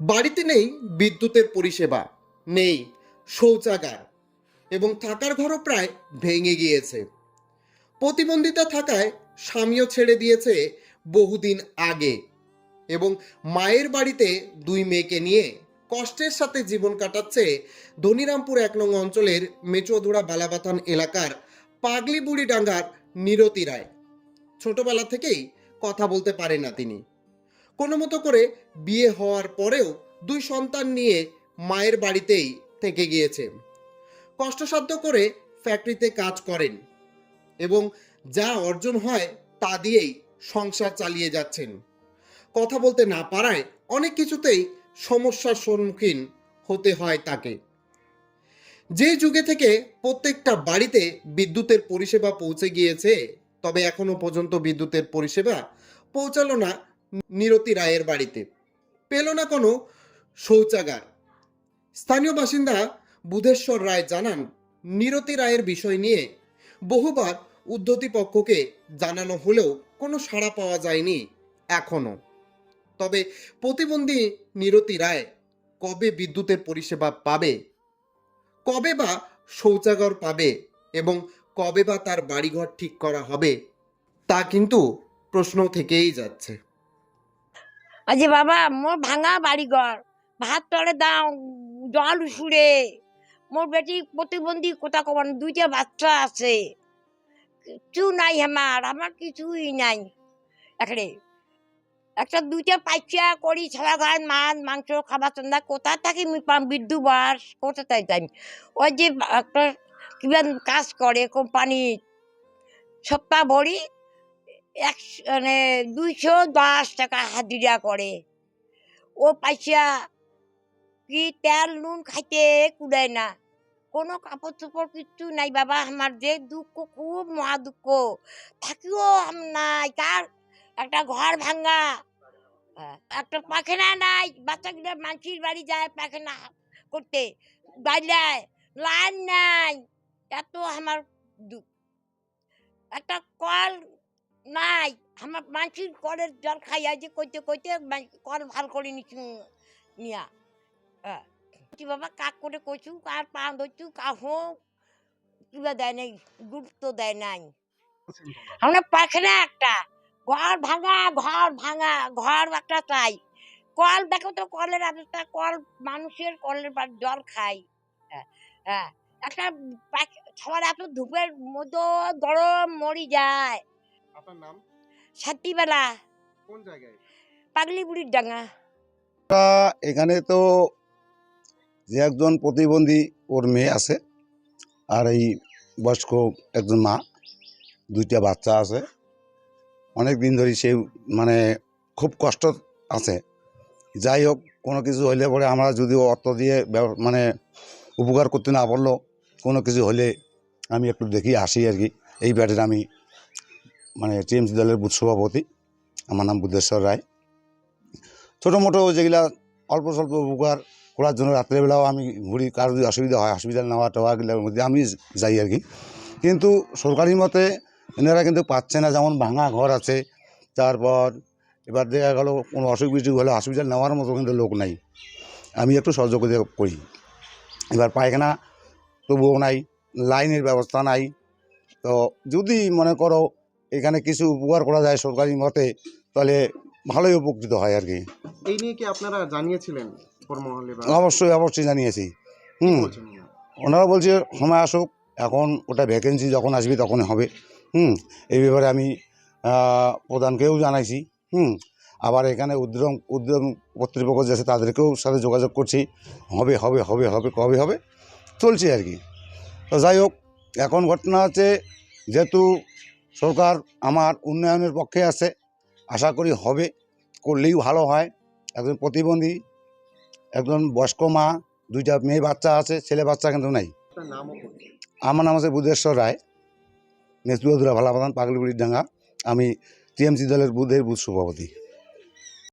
বাড়িতে নেই বিদ্যুতের পরিষেবা, নেই শৌচাগার এবং থাকার ঘরও প্রায় ভেঙে গিয়েছে। প্রতিবন্ধিতা থাকায় স্বামীও ছেড়ে দিয়েছে বহুদিন আগে এবং মায়ের বাড়িতে দুই মেয়েকে নিয়ে কষ্টের সাথে জীবন কাটাচ্ছে ধনিরামপুর এক নং অঞ্চলের মেচুয়াধুরা বালাবাথান এলাকার পাগলিবুড়ি ডাঙ্গার নিরতি রায়। ছোটবেলা থেকেই কথা বলতে পারে না তিনি। কোনো মতো করে বিয়ে হওয়ার পরেও দুই সন্তান নিয়ে মায়ের বাড়িতেই থেকে গিয়েছে। কষ্টসাধ্য করে ফ্যাক্টরিতে কাজ করেন এবং যা অর্জন হয় তা দিয়েই সংসার চালিয়ে যাচ্ছেন। কথা বলতে না পারায় অনেক কিছুতেই সমস্যার সম্মুখীন হতে হয় তাকে। যে যুগে থেকে প্রত্যেকটা বাড়িতে বিদ্যুতের পরিষেবা পৌঁছে গিয়েছে, তবে এখনও পর্যন্ত বিদ্যুতের পরিষেবা পৌঁছালো না নিরতি রায়ের বাড়িতে। পেল না কোনো শৌচাগার। স্থানীয় বাসিন্দা বুধেশ্বর রায় জানান, নিরতি রায়ের বিষয় নিয়ে বহুবার উদ্ধতি পক্ষকে জানানো হলেও কোনো সাড়া পাওয়া যায়নি এখনও তবে প্রতিবন্ধী নিরতি রায় কবে বিদ্যুতের পরিষেবা পাবে? কবে বা শৌচাগার পাবে এবং কবে বা তার বাড়িঘর ঠিক করা হবে, তা কিন্তু প্রশ্ন থেকেই যাচ্ছে। আজি বাবা, মোর ভাঙা বাড়িঘর। ভাত তলে দাও, জল উসুরে মোর বেটি প্রতিবন্ধী কোথা কমান দুইটা বাচ্চা আছে। কিছু নাই আমার আমার কিছুই নাই। এখানে একটা দুইটা পাইচা করি ছাড়া ঘর মাছ, মাংস, খাবার চন্দা কোথা থাকি বিদ্যুৎ বাস? কোথা তাই যাই ওই যে, একটা কিবা কাজ করে কোম্পানি সপ্তাহ ভরি এক মানে দুইশো দশ টাকা হাজিরা করে। ও পয়সা কি তেল নুন খাইতে কুড়ায় না। কোনো কাপড় চোপড় কিচ্ছু নাই বাবা আমার যে দুঃখ খুব মহা দুঃখ। থাকিও নাই তার একটা ঘর ভাঙা। হ্যাঁ, একটা পাখানা নাই বাচ্চাগুলো মানসির বাড়ি যায় পাখানা করতে। বাইলায় লাইন নাই এত আমার দুঃখ। একটা কল নাই আমার মানসির কলের জল খাইয়া যে কইতে কইতে কল ভালো করে নিছু নিয়া। হ্যাঁ। কি বাবা কাক করে কইছু কার পা ধরছু কাহো কিবা দেয় নাই গুরুত্ব দেয় নাই। আমরা পাখনা একটা ঘর ভাঙা ঘর ভাঙা ঘর একটা চাই। কল দেখো তো কলের একটা কল মানুষের কলের জল খাই। হ্যাঁ, একটা সবার এত ধূপের মতো গরম মরি যায়। আপনার নাম? সাতিবেলা কোন জায়গায় পাগলি বুড়ির ডাঙা এখানে তো যে একজন প্রতিবন্ধী ওর মেয়ে আছে আর এই বয়স্ক একজন মা দুইটা বাচ্চা আছে। অনেক দিন ধরে সে মানে খুব কষ্ট আছে। যাই হোক কোনো কিছু হইলে পরে আমরা যদি অর্থ দিয়ে মানে উপকার করতে না পারল কোনো কিছু হলে আমি একটু দেখি আসি আর কি। এই ব্যাটের আমি মানে টিএমসি দলের বুথ সভাপতি। আমার নাম বুদ্ধেশ্বর রায়। ছোটো মোটো যেগুলা অল্প স্বল্প উপকার করার জন্য রাত্রেবেলাও আমি ঘুরি, কারও যদি অসুবিধা হয় হসপিটাল নেওয়া টেওয়াগুলোর মধ্যে আমি যাই আর কি। কিন্তু সরকারি মতে এনারা কিন্তু পাচ্ছে না, যেমন ভাঙা ঘর আছে, তারপর এবার দেখা গেলো কোনো অসুখ বিসুখ হলে হসপিটাল নেওয়ার মতো কিন্তু লোক নাই। আমি একটু সহযোগিতা করি। এবার পায়খানা তবুও নাই, লাইনের ব্যবস্থা নাই। তো যদি মনে করো এখানে কিছু উপকার করা যায় সরকারি মতে তাহলে ভালোই উপকৃত হয় আর কি। এই নিয়ে কি আপনারা জানিয়েছিলেন অবশ্যই অবশ্যই জানিয়েছি। হুম। ওনারা? বলছে সময় আসুক এখন ওটা ভ্যাকেন্সি যখন আসবে তখন হবে। হুম। এই ব্যাপারে আমি প্রধানকেও জানাইছি। হুম। আবার এখানে উদ্যম উদ্যম কর্তৃপক্ষ যে আছে তাদেরকেও সাথে যোগাযোগ করছি। হবে হবে হবে হবে কবে হবে? চলছে আর কি। তো যাই হোক এখন ঘটনা হচ্ছে যেহেতু সরকার আমার উন্নয়নের পক্ষে আছে আশা করি হবে করলেই ভালো হয়। একজন প্রতিবন্ধী একজন বয়স্ক মা দুইটা মেয়ে বাচ্চা আছে ছেলে বাচ্চা কিন্তু নাই। আমার নাম আছে বুধেশ্বর রায় নেসবুদুরা ভালাবাদান পাগলিগুড়ির ডাঙ্গা। আমি টিএমসি দলের বুধের বুধ সভাপতি।